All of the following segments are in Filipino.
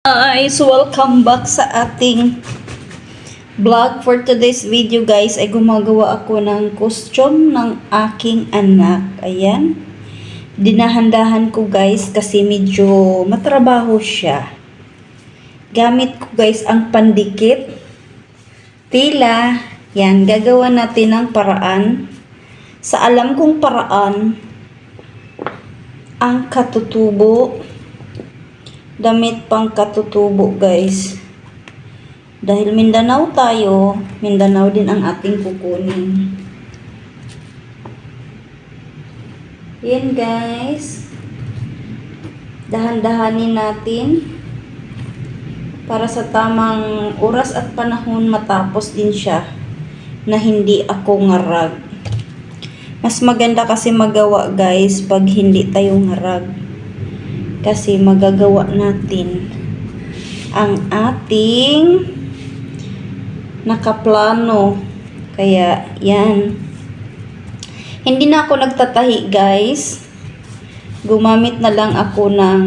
guys! Welcome back sa ating vlog. For today's video guys ay gumagawa ako ng costume ng aking anak. Ayan. Dinahandahan ko guys kasi medyo matrabaho siya. Gamit ko guys ang pandikit, tila. Yan, gagawa natin ng paraan. Sa alam kong paraan, ang katutubo damit pang katutubo guys. Dahil Mindanao tayo, Mindanao din ang ating kukunin. Yan guys. Dahan-dahanin natin para sa tamang oras at panahon matapos din siya na hindi ako ngarag. Mas maganda kasi magawa guys pag hindi tayo ngarag kasi magagawa natin ang ating nakaplano. Kaya, yan. Hindi na ako nagtatahi, guys. Gumamit na lang ako ng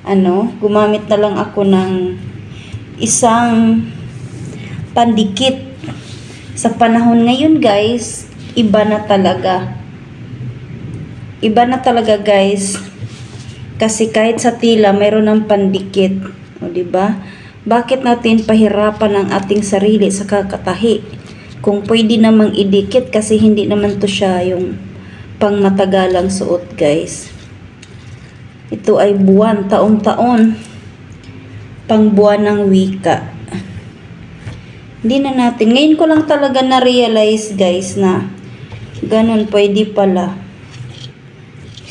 ano, gumamit na lang ako ng isang pandikit. Sa panahon ngayon, guys, iba na talaga. Iba na talaga, guys. Kasi kahit sa tila, mayroon ng pandikit. O, ba? Bakit natin pahirapan ang ating sarili sa kakatahi? Kung pwede namang idikit kasi hindi naman to siya yung pang matagalang suot, guys. Ito ay buwan, taon-taon. Pang buwan ng wika. Hindi na natin. Ngayon ko lang talaga na-realize, guys, na ganun pwede pala.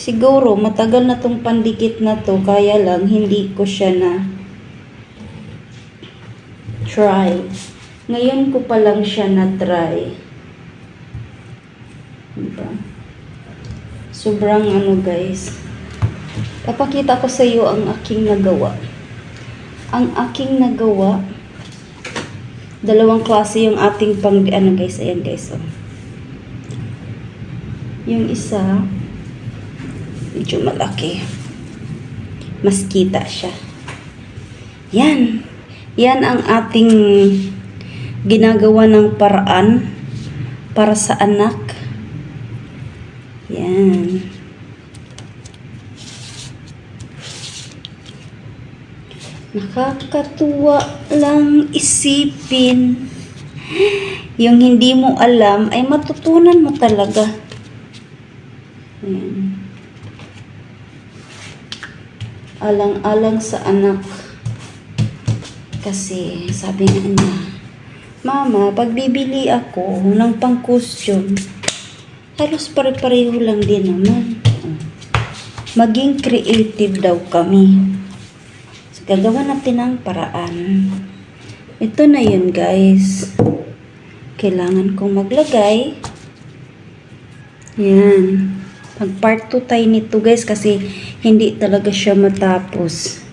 Siguro, matagal na tong pandikit na to, kaya lang hindi ko siya na try. Ngayon ko pa lang siya na try. Diba? Sobrang ano guys. Papakita ko sa iyo ang aking nagawa. Ang aking nagawa, dalawang klase yung ating pang, ano guys, ayan guys, oh. Yung isa, medyo malaki. Mas kita siya. Yan. Yan ang ating ginagawa ng paraan para sa anak. Yan. Nakakatuwa lang isipin. Yung hindi mo alam ay matutunan mo talaga. Yan alang-alang sa anak. Kasi sabi nga niya, Mama, pag bibili ako ng pang costume, halos pare-pareho lang din naman. Maging creative daw kami. So, gagawa natin ng paraan. Ito na yun, guys. Kailangan kong maglagay. Yan. Mag part 2 tayo nito guys kasi hindi talaga siya matapos.